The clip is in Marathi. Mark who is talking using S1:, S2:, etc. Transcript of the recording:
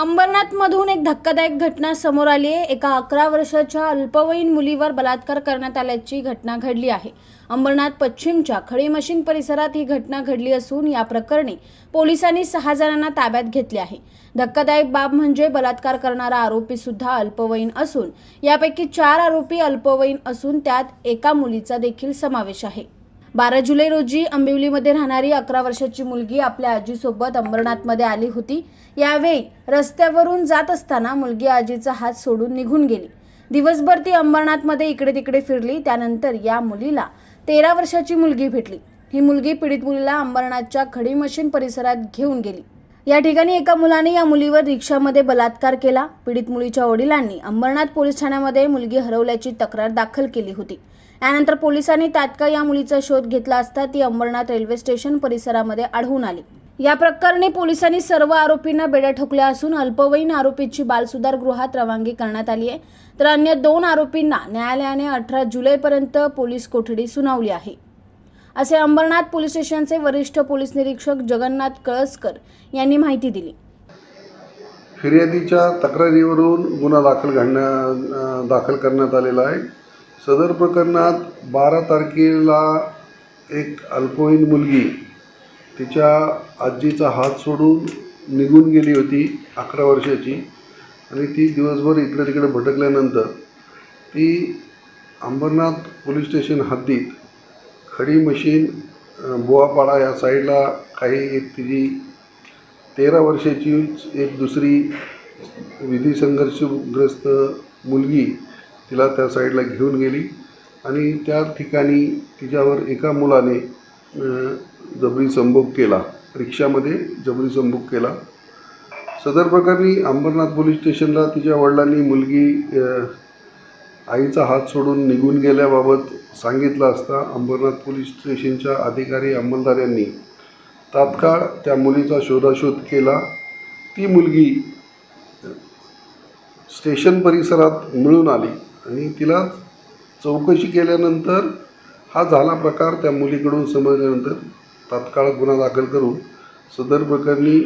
S1: अंबरनाथमधून एक धक्कादायक घटना समोर आली आहे. एका अकरा वर्षाच्या अल्पवयीन मुलीवर बलात्कार करण्यात आल्याची घटना घडली आहे. अंबरनाथ पश्चिमच्या खडी मशीन परिसरात ही घटना घडली असून या प्रकरणी पोलिसांनी सहा जणांना ताब्यात घेतले आहे. धक्कादायक बाब म्हणजे बलात्कार करणारा आरोपी सुद्धा अल्पवयीन असून यापैकी चार आरोपी अल्पवयीन असून त्यात एका मुलीचा देखील समावेश आहे. बारा जुलै रोजी आंबिवलीमध्ये राहणारी अकरा वर्षाची मुलगी आपल्या आजीसोबत अंबरनाथमध्ये आली होती. यावेळी रस्त्यावरून जात असताना मुलगी आजीचा हात सोडून निघून गेली. दिवसभर ती अंबरनाथमध्ये इकडे तिकडे फिरली. त्यानंतर या मुलीला तेरा वर्षाची मुलगी भेटली. ही मुलगी पीडित मुलीला अंबरनाथच्या खडी मशीन परिसरात घेऊन गेली. या ठिकाणी एका मुलाने या मुलीवर रिक्षामध्ये बलात्कार केला. पीडित मुलीच्या वडिलांनी अंबरनाथ पोलीस ठाण्यामध्ये मुलगी हरवल्याची तक्रार दाखल केली होती. यानंतर पोलिसांनी तात्काळ या मुलीचा शोध घेतला असता ती अंबरनाथ रेल्वे स्टेशन परिसरामध्ये आढळून आली. या प्रकरणी पोलिसांनी सर्व आरोपींना बेड्या ठोकल्या असून अल्पवयीन आरोपीची बालसुधार गृहात रवानगी करण्यात आली आहे. तर अन्य दोन आरोपींना न्यायालयाने अठरा जुलैपर्यंत पोलीस कोठडी सुनावली आहे. असे अंबरनाथ पोलीस स्टेशनचे वरिष्ठ पोलीस निरीक्षक जगन्नाथ कळसकर यांनी माहिती दिली.
S2: फिर्यादीच्या तक्रारीवरून गुन्हा दाखल घडण्या दाखल करण्यात आलेला आहे. सदर प्रकरणात बारा तारखेला एक अल्पवयीन मुलगी तिच्या आजीचा हात सोडून निघून गेली होती अकरा वर्षाची. आणि ती दिवसभर इकडे तिकडे भटकल्यानंतर ती अंबरनाथ पोलीस स्टेशन हद्दीत खडी मशीन अं, या साईडला काही एक तिची तेरा वर्षाची एक दुसरी विधी संघर्षग्रस्त मुलगी तिला त्या साईडला घेऊन गेली आणि त्या ठिकाणी तिच्यावर एका मुलाने जबरी संभोग केला. रिक्षामध्ये जबरी संभोग केला. सदर प्रकरणी अंबरनाथ पोलीस स्टेशनला तिच्या वडिलांनी मुलगी आईचा हात सोडून निघून गेल्याबाबत सांगितलं असता अंबरनाथ पोलीस स्टेशनच्या अधिकारी अंमलदार यांनी. तात्काळ त्या मुलीचा शोधाशोध केला. ती मुलगी स्टेशन परिसरात मिळून आली आणि तिला चौकशी केल्यानंतर हा झाला प्रकार त्या मुलीकडून समजल्यानंतर तात्काळ गुन्हा दाखल करून सदर प्रकरणी